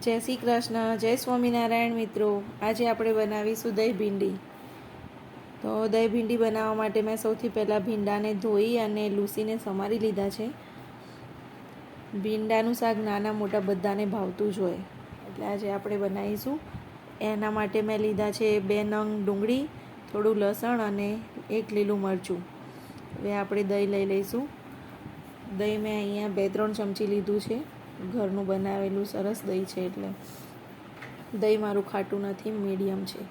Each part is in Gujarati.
જય શ્રી કૃષ્ણ, જય સ્વામિનારાયણ મિત્રો. આજે આપણે બનાવીશું દહીં ભીંડી તો દહીં ભીંડી બનાવવા માટે મેં સૌથી પહેલાં ભીંડાને ધોઈ અને લૂસીને સમારી લીધા છે. ભીંડાનું શાક નાના મોટા બધાને ભાવતું જ હોય. એટલે આજે આપણે બનાવીશું. એના માટે મેં લીધા છે બે નંગ ડુંગળી, થોડું લસણ અને એક લીલું મરચું. હવે આપણે દહીં લઈ લઈશું. દહીં મેં અહીંયા બે ત્રણ ચમચી લીધું છે. ઘરનું બનાવેલું સરસ દહીં છે એટલે દહીં મારું ખાટું નથી, મીડિયમ છે.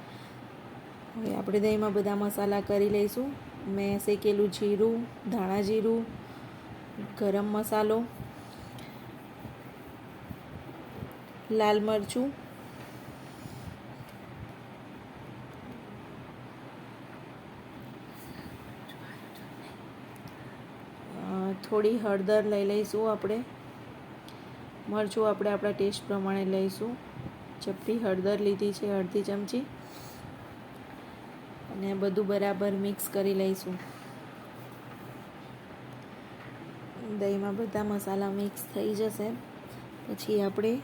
હવે આપણે દહીંમાં બધા મસાલા કરી લઈશું. મેં શેકેલું જીરું, ધાણા જીરું, ગરમ મસાલો, લાલ મરચું થોડી હળદર લઈ લઈશું આપણે. મરચું આપણે આપણા ટેસ્ટ પ્રમાણે લઈશું. ચપટી હળદર લીધી છે, અડધી ચમચી. અને બધું બરાબર મિક્સ કરી લઈશું. દહીંમાં બધા મસાલા મિક્સ થઈ જશે. પછી આપણે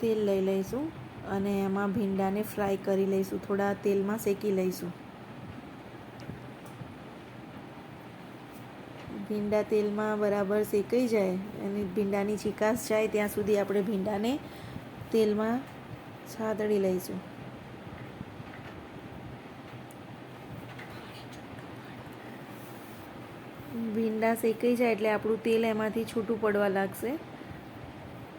તેલ લઈ લઈશું. અને એમાં ભીંડાને ફ્રાય કરી લઈશું. થોડા તેલમાં શેકી લઈશું. ભીંડા તેલમાં બરાબર શેકાઈ જાય અને ભીંડાની ચીકાશ જાય ત્યાં સુધી આપણે ભીંડાને તેલમાં છાતળી લઈશું. ભીંડા શેકાઈ જાય એટલે આપણું તેલ એમાંથી છૂટું પડવા લાગશે.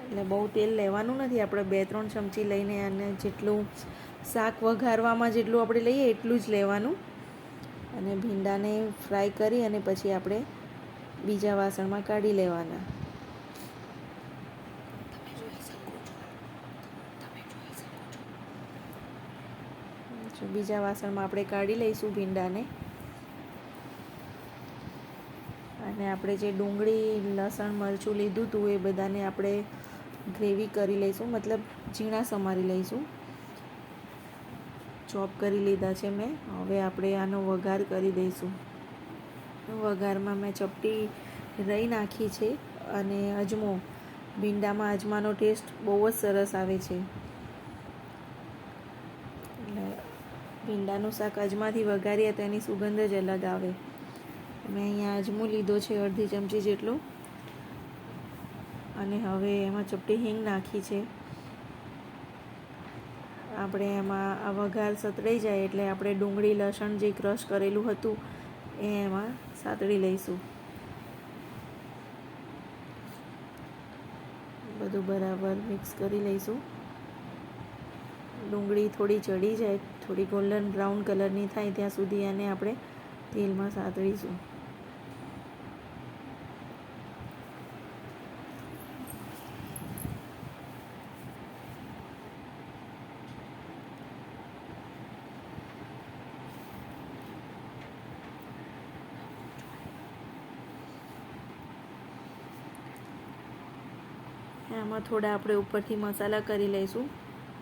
એટલે બહુ તેલ લેવાનું નથી. આપણે બે ત્રણ ચમચી લઈને અને જેટલું શાક વઘારવામાં જેટલું આપણે લઈએ એટલું જ લેવાનું. અને ભીંડાને ફ્રાય કરી અને પછી આપણે બીજા વાસણમાં કાઢી લેવાના. બીજા વાસણમાં આપણે કાઢી લઈશું ભીંડાને. અને આપણે જે ડુંગળી લસણ મરચું લીધું હતું એ બધાને આપણે ગ્રેવી કરી લઈશું, મતલબ ઝીણા સમારી લઈશું. ચોપ કરી લીધા છે મેં, હવે આપણે આનો વઘાર કરી દઈશું. વઘારમાં મેં ચપટી રહી નાખી છે અને અજમો. ભીંડામાં અજમાનો ટેસ્ટ બહુ જ સરસ આવે છે. એટલે ભીંડાનું શાક અજમાથી વઘારીએ તો એની સુગંધ જ અલગ આવે. મેં અહીંયા અજમો લીધો છે અડધી ચમચી જેટલો. અને હવે એમાં ચપટી હિંગ નાખી છે. આપણે એમાં આ વઘાર સતરાઈ જાય એટલે આપણે ડુંગળી, લસણ જે ક્રશ કરેલું હતું, એ એમાં સાતળી લઈશું. બધું બરાબર મિક્સ કરી લઈશું. ડુંગળી થોડી ચડી જાય, થોડી ગોલ્ડન બ્રાઉન કલરની થાય ત્યાં સુધી એને આપણે તેલમાં સાતળીશું આમાં થોડા આપણે ઉપરથી મસાલા કરી લઈશું.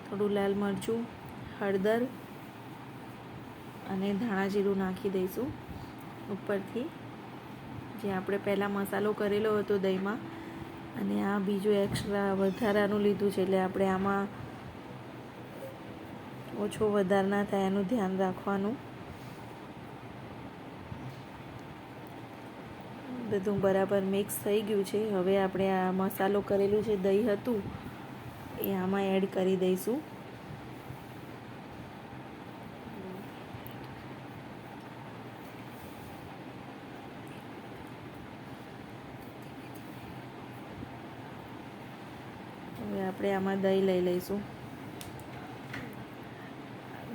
થોડું લાલ મરચું, હળદર અને ધાણા જીરું નાખી દઈશું ઉપરથી. જે આપણે પહેલાં મસાલો કરેલો હતો દહીંમાં, અને આ બીજું એક્સ્ટ્રા વધારાનું લીધું છે, એટલે આપણે આમાં ઓછો વધાર ના થાય એનું ધ્યાન રાખવાનું. બધું બરાબર મિક્સ થઈ ગયું છે. હવે આપણે આ મસાલો કરેલું છે દહીં હતું, એ આમાં એડ કરી દઈશું. હવે આપણે આમાં દહીં લઈ લઈશું.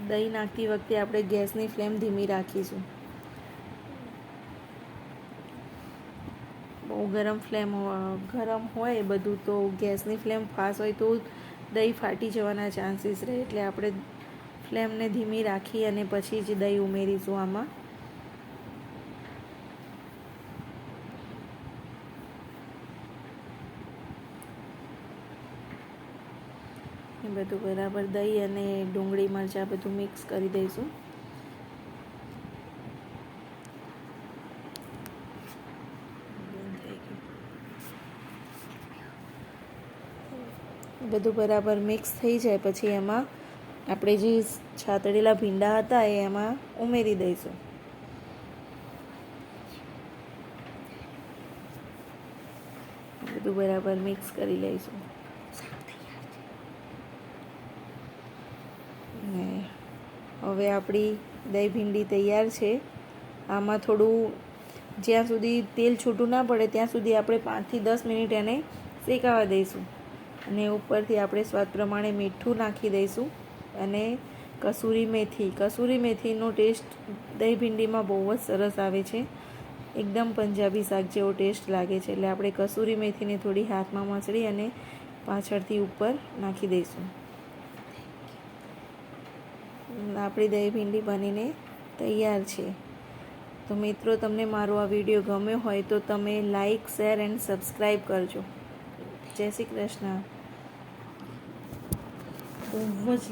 દહીં નાખતી વખતે આપણે ગેસની ફ્લેમ ધીમી રાખીશું બહુ ગરમ ફ્લેમ ગરમ હોય બધું તો ગેસની ફ્લેમ ફાસ્ટ હોય તો દહીં ફાટી જવાના ચાન્સીસ રહે. એટલે આપણે ફ્લેમને ધીમી રાખી અને પછી જ દહીં ઉમેરીશું આમાં. બધું બરાબર દહીં અને ડુંગળી, મરચાં બધું મિક્સ કરી દઈશું. બધું બરાબર મિક્સ થઈ જાય પછી એમાં આપણે જે છાતડેલા ભીંડા હતા એ એમાં ઉમેરી દઈશું. બધું બરાબર મિક્સ કરી લઈશું. ને હવે આપણી દહીં ભીંડી તૈયાર છે. આમાં થોડું જ્યાં સુધી તેલ છૂટું ના પડે ત્યાં સુધી આપણે પાંચથી દસ મિનિટ એને શેકાવા દઈશું. અને ઉપરથી આપણે સ્વાદ પ્રમાણે મીઠું નાખી દઈશું અને કસૂરી મેથી. કસૂરી મેથીનો ટેસ્ટ દહીં ભીંડીમાં બહુ જ સરસ આવે છે. એકદમ પંજાબી શાક જેવો ટેસ્ટ લાગે છે. એટલે આપણે કસૂરી મેથીને થોડી હાથમાં મસળી અને પાછળથી ઉપર નાખી દઈશું. આપણી દહીં ભીંડી બનીને તૈયાર છે. તો મિત્રો, તમને મારો આ વીડિયો ગમ્યો હોય તો તમે લાઈક, શેર એન્ડ સબસ્ક્રાઈબ કરજો. જય શ્રી કૃષ્ણ. બહુ જ